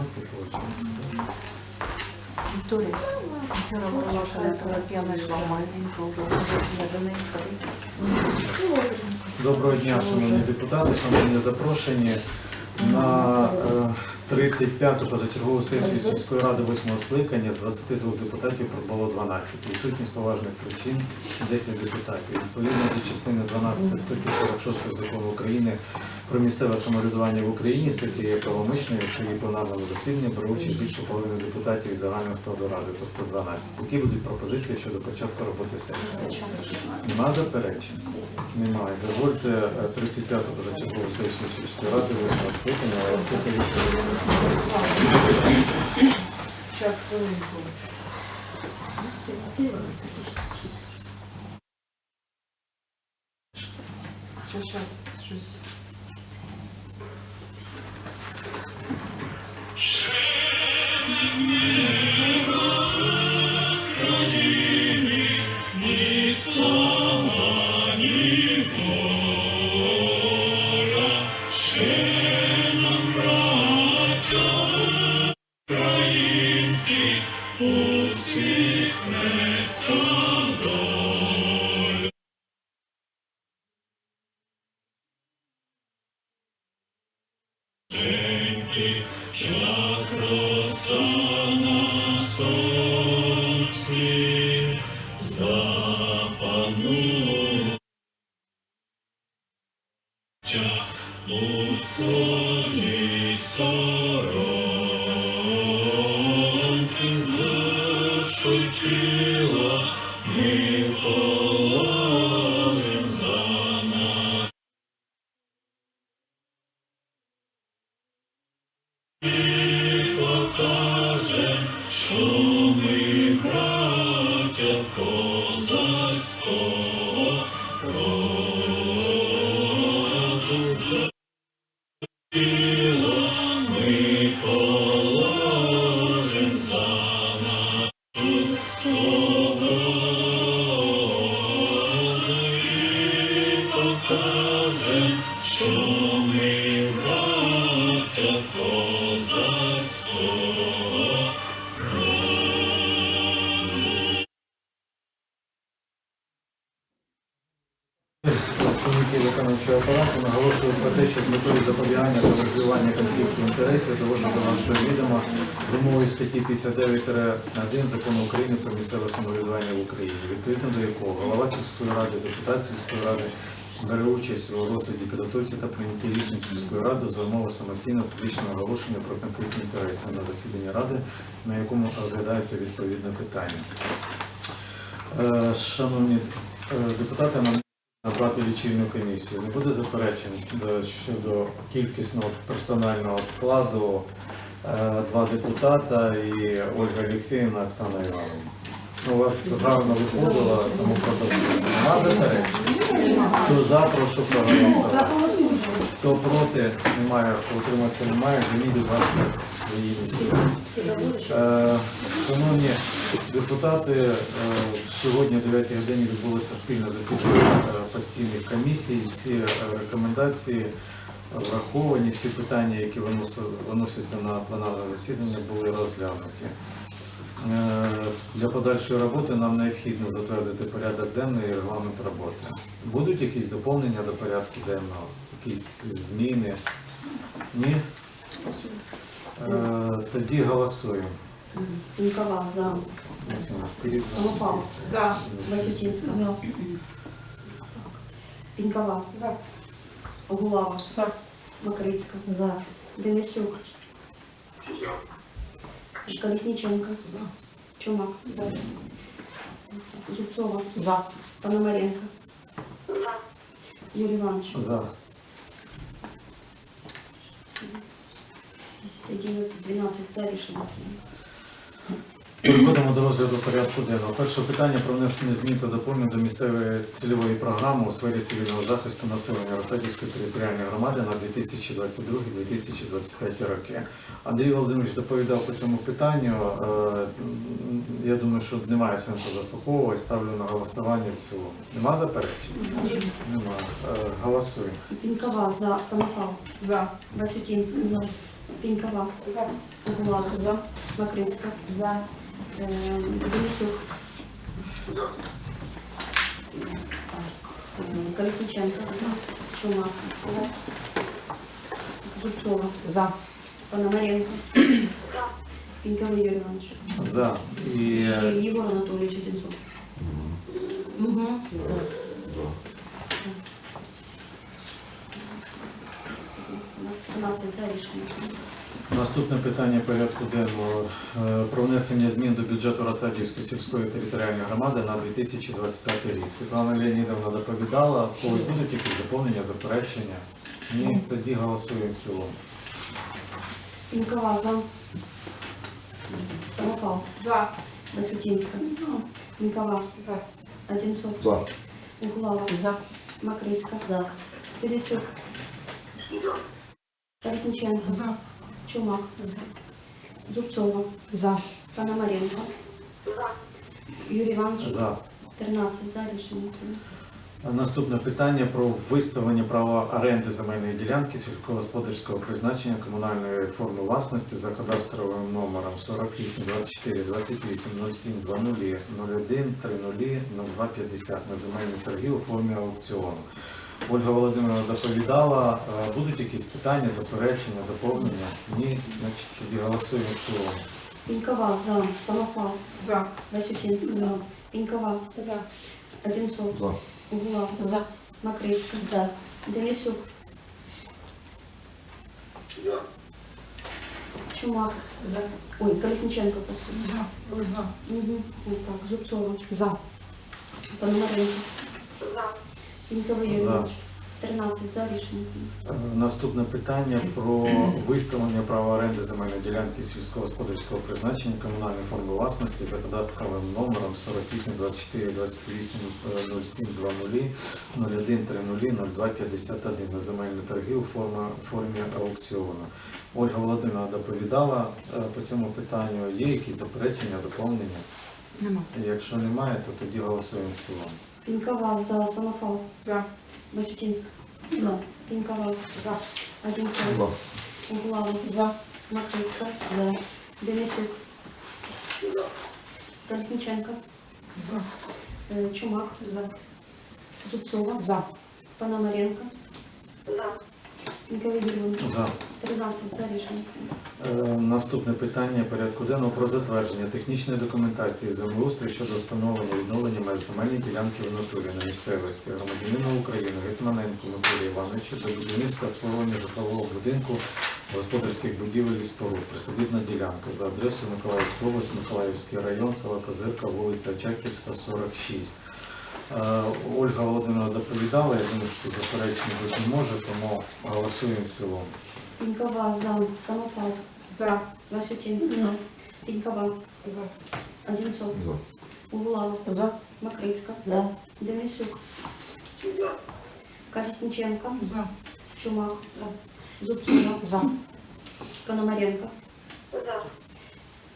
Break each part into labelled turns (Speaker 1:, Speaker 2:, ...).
Speaker 1: 12 виходить.
Speaker 2: Вікторія, вчора оголошена, то як я знайшла в магазин, що вже оголошення до неї ходить.
Speaker 1: Доброго дня, шановні депутати, шановні запрошені на е, 35-ту позачергову сесію сільської ради 8-го скликання з 22 депутатів прибуло 12. Відсутність поважних причин 10 депутатів. Відповідно до частини 12 статті 46 закону України про місцеве самоврядування в Україні сесія є правомичною, якщо її пленарному засіданні бере участь більше половини депутатів із загального складу ради, тобто 12. Які будуть пропозиції щодо початку роботи сесії? Нема заперечень? Немає. Дозвольте е, 35-ту позачергову сесію сільської ради 8 скликання, але все повідомлено.
Speaker 2: Зараз хвилинку. Щас, щас, щось.
Speaker 1: Працівники 59-1 Закону України про місцеве самоврядування в Україні, відповідно до якого голова сільської ради, депутат сільської ради бере участь у розгляді підготовці та прийнятті рішень сільської ради за умови самостійного публічного оголошення про конфлікт інтересів на засіданні ради, на якому розглядається відповідне питання. Е, Шановні е, депутати, набрати лічильну комісію. Не буде заперечень щодо кількісного персонального складу два депутата і Ольга Олексіївна, Оксана Івановна. У вас гарно виходило, тому продовжуємо. Хто за, прошу проголосувати. Хто проти, немає, утримався немає, займіть, будь ласка, свої місця. Е, Шановні депутати, е, сьогодні о 9 годині відбулося спільне засідання е, постійних комісій. Всі е, рекомендації враховані, всі питання, які виносяться на пленарне засідання, були розглянуті. Е, Для подальшої роботи нам необхідно затвердити порядок денний і регламент роботи. Будуть якісь доповнення до порядку денного, якісь зміни? Ні? Е, Тоді голосуємо.
Speaker 3: Никола за. Самопал.
Speaker 2: За.
Speaker 3: Васютинска. За. Пінькова. За. Огулава.
Speaker 2: За.
Speaker 3: Макрицька. За. Денисюк. Колесниченко. За. Чумак. За. Зубцова.
Speaker 2: За.
Speaker 3: Пономаренко. За. Юрій Іванович.
Speaker 1: За.
Speaker 3: 10, 11, 12 за рішення.
Speaker 1: Переходимо до розгляду порядку денного. Перше питання про внесення змін та доповнень до місцевої цільової програми у сфері цивільного захисту населення Росатівської територіальної громади на 2022-2025 роки. Андрій Володимирович доповідав по цьому питанню. Е, Я думаю, що немає сенсу заслуховувати. Ставлю на голосування в цілому. Нема заперечень? Нема. Е, Голосуємо.
Speaker 3: Пінькова за. Самопал.
Speaker 2: За.
Speaker 3: Васютинська. За. Пінькова. Углава. Макрицька.
Speaker 2: За.
Speaker 3: Денисюк. Е, Колесниченко. Чумак. Зубцова.
Speaker 2: За.
Speaker 3: Пономаренко. Піньковий Юрій Іванович.
Speaker 1: За. І
Speaker 3: І
Speaker 1: е,
Speaker 3: Єгор Анатолійович Одинцов. Угу. У нас 13 за рішення.
Speaker 1: Наступне питання порядку денного е, про внесення змін до бюджету Рацадівської сільської територіальної громади на 2025 рік. Світлана Леонідовна доповідала, когось будуть якісь доповнення, заперечення? Ні, тоді голосуємо в цілому.
Speaker 3: Пінькова за. Самопал.
Speaker 2: За.
Speaker 3: Васютинська. Пінькова.
Speaker 2: За.
Speaker 3: Одинцов.
Speaker 4: За.
Speaker 3: Углава.
Speaker 2: За.
Speaker 3: Макрицька. За. Денисюк. Колесниченко.
Speaker 2: За.
Speaker 3: Чумак.
Speaker 2: За.
Speaker 3: Зубцова.
Speaker 2: За.
Speaker 3: Пономаренко. Юрій Іванович.
Speaker 1: За.
Speaker 3: 13 за рішення. прийнято.
Speaker 1: Наступне питання про виставлення права оренди земельної ділянки сільськогосподарського призначення комунальної форми власності за кадастровим номером 48 24 28 07 20 01 30 02 50 на земельні торги у формі аукціону. Ольга Володимировна доповідала. Е, Будуть якісь питання, заперечення, доповнення? Ні, значить тоді голосуємо в цілому.
Speaker 3: Пінькова за. Самопал.
Speaker 2: За.
Speaker 3: Васютинська. За. Пінькова.
Speaker 2: За.
Speaker 3: Одинцов.
Speaker 4: За.
Speaker 3: Углава.
Speaker 2: За.
Speaker 3: Макрицька. За. Денисюк.
Speaker 4: За.
Speaker 3: Чумак.
Speaker 2: За.
Speaker 3: Ой, Колесниченко просто.
Speaker 2: За. За.
Speaker 3: Угу. Так, Зубцова.
Speaker 2: За.
Speaker 3: Пономаренко. За. Піньковий Юрій
Speaker 1: За.
Speaker 3: 13 за рішення.
Speaker 1: Е, Наступне питання про виставлення права оренди земельної ділянки сільськогосподарського призначення комунальної форми власності за кадастровим номером 48 24 28 е, 07 20 01 30 02 51 на земельні торги у формі, аукціону. Ольга Володимирівна доповідала е, по цьому питанню. Є якісь заперечення, доповнення?
Speaker 2: Нема.
Speaker 1: Якщо немає, то тоді голосуємо в цілому.
Speaker 3: Пінькова за Самофал.
Speaker 2: За.
Speaker 3: Васютинск. За. Пенькова.
Speaker 2: За.
Speaker 3: Одинцов.
Speaker 4: За.
Speaker 3: Углава.
Speaker 2: За.
Speaker 3: Макрицька. За. Денисюк. Колесниченко.
Speaker 2: За.
Speaker 3: Е, Чумак. За. Зубцова.
Speaker 2: За.
Speaker 3: Пономаренко. За. Піньковий Юрій
Speaker 1: За.
Speaker 3: 13 за рішення.
Speaker 1: Е, Наступне питання порядку денного про затвердження технічної документації землеустрою щодо встановлення відновлення меж земельної ділянки в натурі на місцевості громадянина України Гетманенко Миколі Івановича до будівництва обслуговування житлового будинку господарських будівель і споруд. Присадибна ділянка за адресою Миколаївська область, Миколаївський район, села Козирка, вулиця Чаківська, 46. Е, Ольга Володимирівна доповідала, я думаю, що заперечень бути не може, тому голосуємо в цілому.
Speaker 3: Пінькова за Самофал.
Speaker 2: За.
Speaker 3: Васютинська. Пінькова.
Speaker 2: За.
Speaker 3: Одинцов.
Speaker 4: За.
Speaker 3: Углава.
Speaker 2: За.
Speaker 3: Макрицька. За. Денисюк. За. Колесниченко.
Speaker 2: За.
Speaker 3: Чумак. За. Зубцова.
Speaker 2: За.
Speaker 3: Пономаренко. За.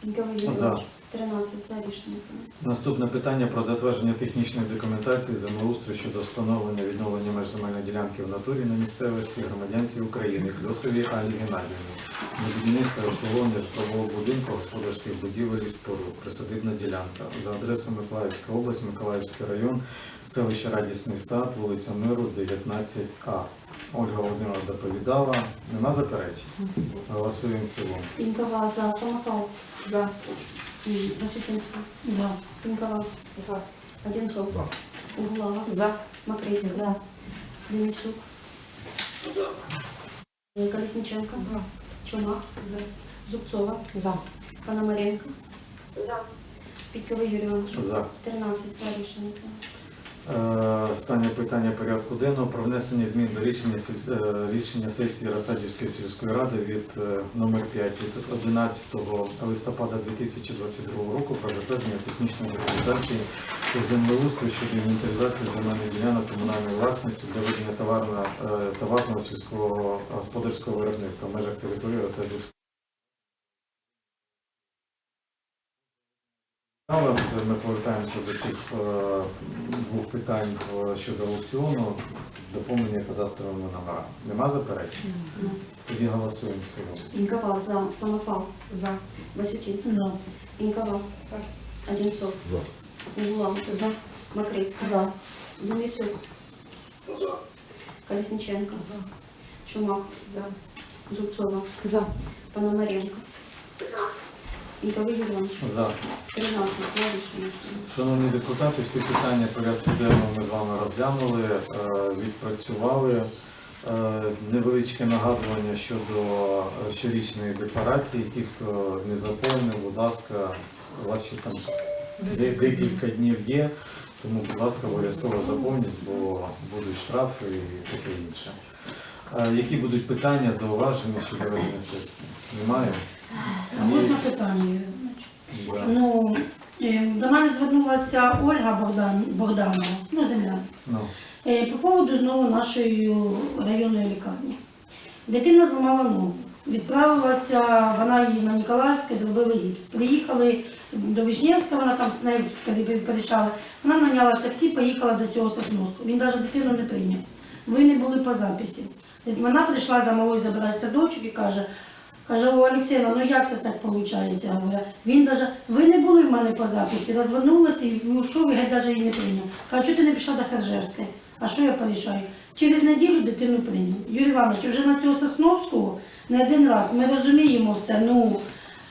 Speaker 3: Піньковий Юрій
Speaker 1: За.
Speaker 3: Іванович. 13 за рішення.
Speaker 1: Наступне питання про затвердження технічної документації землеустрою щодо встановлення відновлення меж земельної ділянки в натурі на місцевості громадянці України Кльосовій Алі Геннадіївні. На будівництво і обслуговування житлового будинку, господарських будівель і споруд. Присадибна ділянка за адресою Миколаївська область, Миколаївський район, селище Радісний сад, вулиця Миру, 19А. Ольга Володимирівна доповідала. Нема заперечень? Голосуємо в цілому.
Speaker 3: Пінькова за Самофал.
Speaker 2: За.
Speaker 3: Васютинська.
Speaker 2: За.
Speaker 3: Пінкова.
Speaker 2: За.
Speaker 3: Одинцов.
Speaker 4: За.
Speaker 3: Углава.
Speaker 2: За.
Speaker 3: Макрицька. За. Денисюк. За. Колесниченко.
Speaker 2: За.
Speaker 3: Чумак. За. Зубцова.
Speaker 2: За.
Speaker 3: Пономаренко. За. Піньковий Юрій Іванович.
Speaker 1: За.
Speaker 3: 13 за рішення.
Speaker 1: Е, Останнє питання порядку денного про внесення змін до рішення е, рішення сесії Росадівської сільської ради від е, номер 5 від 11 листопада 2022 року про затвердження технічної документації та землеустрою щодо інвентаризації земельних ділянок комунальної власності для ведення товарного, товарного сільського господарського виробництва в межах території Росадівської Але це ми повертаємося до тих е, двох питань е, щодо аукціону, доповнення кадастровими номерами. Нема заперечень? Тоді голосуємо в цілому.
Speaker 3: Инкова за. Самопал. За. Васютинцев.
Speaker 2: За.
Speaker 3: Инкова. Одинцов. Угулам. За. Макритский.
Speaker 2: За.
Speaker 3: Денисюк. Колесниченко. За. Чумак. За. Зубцова.
Speaker 2: За.
Speaker 3: Пономаренко. За.
Speaker 1: За.
Speaker 3: 13 за решение.
Speaker 1: Шановні депутати, всі питання порядку денного ми з вами розглянули, е, відпрацювали. Е, Невеличке нагадування щодо е, щорічної декларації. Ті, хто не заповнив, будь ласка, у вас ще там декілька днів є, тому, будь ласка, обов'язково заповніть, бо будуть штрафи і таке інше. Які будуть питання, зауваження щодо сесії? Немає?
Speaker 4: Можна питання? Ну, е, до мене звернулася Ольга Богдан, Богданова, ну, землянська,
Speaker 1: Ну,
Speaker 4: е, по поводу знову нашої районної лікарні. Дитина зламала ногу. Відправилася, вона її на Ніколаївське, зробили гіпс. Приїхали до Вишнєвська, вона там з нею порішала. Вона наняла таксі, поїхала до цього Сосновського. Він навіть дитину не прийняв. Ви не були по записі. Вона прийшла за малою забирати садочок і каже, Каже, о, Олексійна, ну як це так виходить? Він даже, ви не були в мене по записі, розвернулася і і геть навіть її не прийняв. Каже, чого ти не пішла до Харжевської? А що я порішаю? Через неділю дитину прийняв. Юрій Іванович, вже на цього Сосновського не один раз. Ми розуміємо все, ну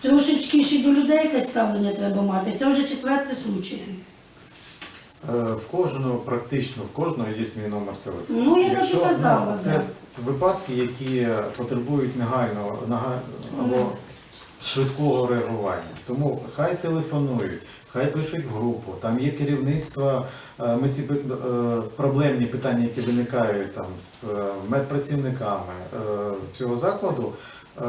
Speaker 4: трошечки ще до людей якесь ставлення треба мати. Це вже четвертий случай.
Speaker 1: Е, В кожного, практично в кожного є мій номер телефону.
Speaker 4: Ну, я так і казала,
Speaker 1: Це випадки, які потребують негайного нага- або швидкого реагування. Тому хай телефонують, хай пишуть в групу. Там є керівництво. Е, Ми ці е, проблемні питання, які виникають там з медпрацівниками цього закладу. Е,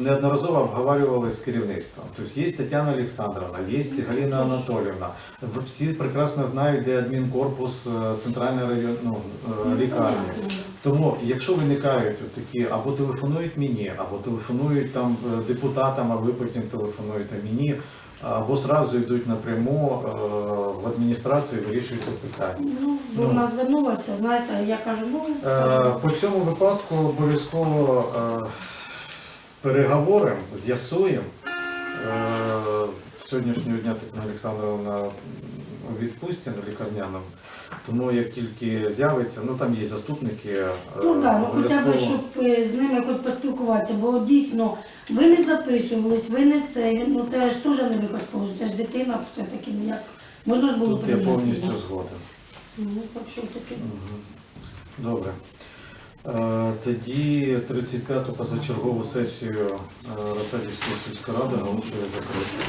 Speaker 1: Неодноразово обговорювали з керівництвом. Тобто є Тетяна Олександровна, є Галина Анатолівна. Всі прекрасно знають, де адмінкорпус е, центральної районної лікарні. Тому, якщо виникають такі, або телефонують мені, або телефонують там е, депутатам, а ви потім телефонуєте мені, або зразу йдуть напряму е, в адміністрацію і вирішується питання.
Speaker 4: Ну, бо вона звернулася, знаєте, я кажу, ну
Speaker 1: По цьому випадку обов'язково переговоримо, з'ясуємо. Е, Сьогоднішнього дня Тетяна Олександровна у відпустці на лікарняному. Тому як тільки з'явиться, ну там є заступники. е,
Speaker 4: Ну так, ну хоча б, щоб е, з ними хоч поспілкуватися, бо дійсно ви не записувались, ви не це, ну це ж теж не виход це ж дитина, все-таки ніяк. Можна ж було
Speaker 1: Тут я повністю згоден.
Speaker 4: Ну, так що таке.
Speaker 1: Мгм. Добре. Е, Тоді 35-ту позачергову сесію е, Рацадівської сільської ради оголошує закритою.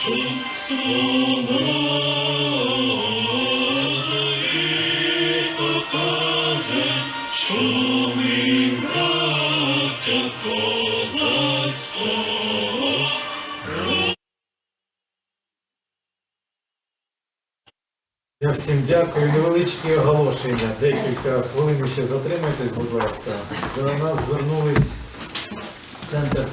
Speaker 1: Я всім дякую. Невеличкі оголошення. Декілька хвилин ще затримайтесь, будь ласка. До нас звернулись центр